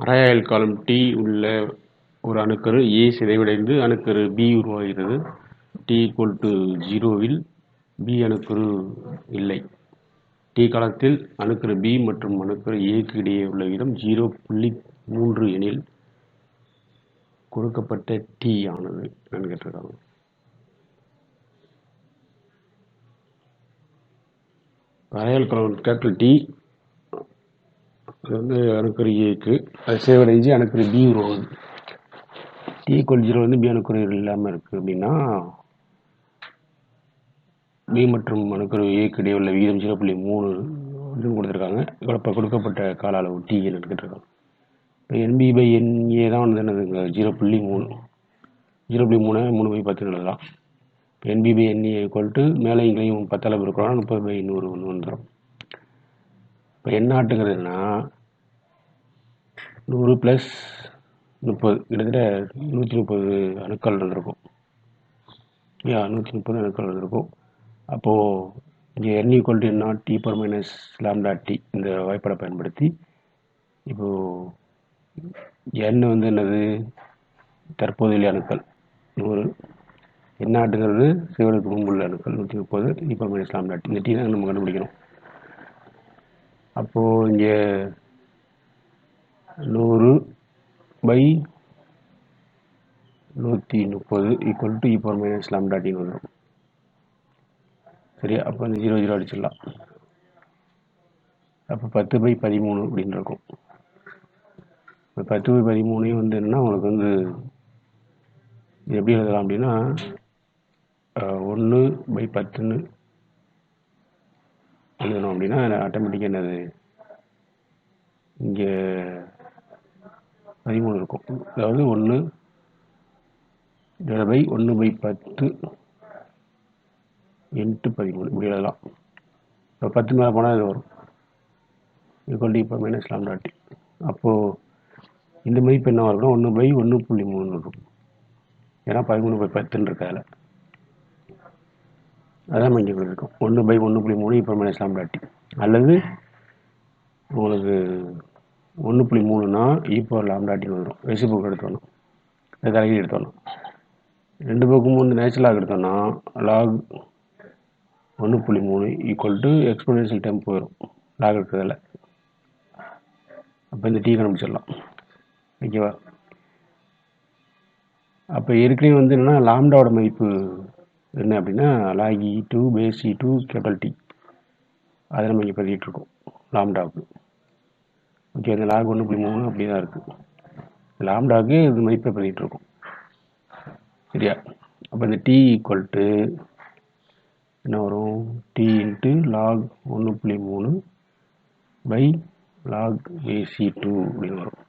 அரையாயுள் காலம் டி உள்ள ஒரு அணுக்கரு ஏ சிதைவடைந்து அணுக்கரு பி உருவாகிறது. டி ஈக்குவல் டு ஜீரோவில் பி அணுக்கரு இல்லை. டி காலத்தில் அணுக்கரு பி மற்றும் அணுக்கரு ஏக்கு இடையே உள்ள இடம் ஜீரோ புள்ளி மூன்று எனில் கொடுக்கப்பட்ட டி ஆனது என்னன்னு கேட்டிருக்காங்க அரையால் காலம் கேபிட்டல் டி இது வந்து அணுக்கரு ஏக்கு அது சேவடைஞ்சு அணுக்கரு பி உருவாகுது டி ஈக்குவல் ஜீரோ வந்து பி அணுக்கரு இல்லாமல் இருக்குது அப்படின்னா பி மற்றும் அணுக்கரு ஏக்கு இடையே உள்ள விகிதம் ஜீரோ புள்ளி மூணு இதுன்னு கொடுத்துருக்காங்க. இப்போ கொடுக்கப்பட்ட கால அளவு டி என்னன்னு கேட்டிருக்காங்க. இப்போ என்பி பை என்ஏ தான் வந்து என்னதுங்க ஜீரோ புள்ளி மூணு ஜீரோ புள்ளி மூணு மூணு பை பத்து எழுதலாம் இப்போ N P by N A equal to மேலே இங்கேயும் பத்தளவு இருக்கிறோம் முப்பது பை நூறு ஒன்று வந்துடும் இப்போ என்ன ஆட்டுங்கிறதுனா நூறு ப்ளஸ் முப்பது கிட்டத்தட்ட நூற்றி முப்பது அணுக்கள் இருந்திருக்கும். யா நூற்றி முப்பது அணுக்கள் இருந்திருக்கும். அப்போது இங்கே N equal to naught t per minus lambda t இந்த வாய்ப்பாடை பயன்படுத்தி இப்போது என் வந்து என்னது? தற்போதைய அணுக்கள் நூறு. என்னாட்டுங்கிறது சிவனுக்கு முன்புள்ள அணுக்கள் நூற்றி முப்பது t per minus lambda t இந்த டி தான் நம்ம கண்டுபிடிக்கணும். அப்போது இங்கே நூறு பை நூற்றி முப்பது equal to e power minus lambda டின்னு வந்துடும் சரியா? அப்போ இந்த ஜீரோ ஜீரோ அடிச்சிடலாம். அப்போ பத்து பை பதிமூணு அப்படின்னு இருக்கும். இப்போ பத்து பை பதிமூணையும் வந்து என்னன்னா உங்களுக்கு வந்து இது எப்படி எழுதலாம் அப்படின்னா ஒன்று பை பத்துன்னு எழுதணும் அப்படின்னா ஆட்டோமேட்டிக்காக என்னது? இங்கே பதிமூணு இருக்கும். அதாவது ஒன்று பை ஒன்று பை பத்து இன்ட்டு பதிமூணு. இப்படி எழுதலாம். இப்போ பத்து மேலே போனால் இது வரும். ஈக்குவல் இப்போ மைனஸ் லாம்டா டி அப்போது இந்த மதிப்பு என்னவாக வரும்னா ஒன்று பை ஒன்று புள்ளி மூணு இருக்கும் ஏன்னா பதிமூணு பை பத்துன்னு இருக்கு அதில். அதான் மஞ்சள் இருக்கும் ஒன்று பை ஒன்று புள்ளி மூணு இப்போ மைனஸ் லாம்டா டி அல்லது உங்களுக்கு ஒன்று புள்ளி மூணுனா e ஈப்போ லாம்டாட்டின்னு வந்துடும் ரெசிபுக் எடுத்தோணும் இந்த தலைகீழ் எடுத்தோன்னா ரெண்டு பக்கம் வந்து நேச்சுரலாக எடுத்தோம்னா லாக் ஒன்று புள்ளி மூணு ஈக்குவல் டு எக்ஸ்போனன்ஷியல் டைம் போயிடும் லாக் இருக்கிறதில்ல அப்போ இந்த டீ கண்டுபிடிச்சிடலாம். ஓகேவா? அப்போ ஏற்கனவே வந்து என்னென்னா லாம்டாவோட மதிப்பு என்ன அப்படின்னா லாக் டூ பேசி டூ கேபிள் டி அதை நம்ம இங்கே பதிக்கிட்டு இருக்கோம் லாம்டாவுக்கு ஓகே அந்த லாக் ஒன்று புள்ளி மூணு அப்படி தான் இருக்குது லாம்டாக்கு இது மதிப்பை பண்ணிகிட்ருக்கோம் சரியா? அப்போ இந்த டி ஈக்குவல் டு என்ன வரும்? டி இன்ட்டு லாக் ஒன்று புள்ளி மூணு பை லாக் ஏசி டூ அப்படின்னு வரும்.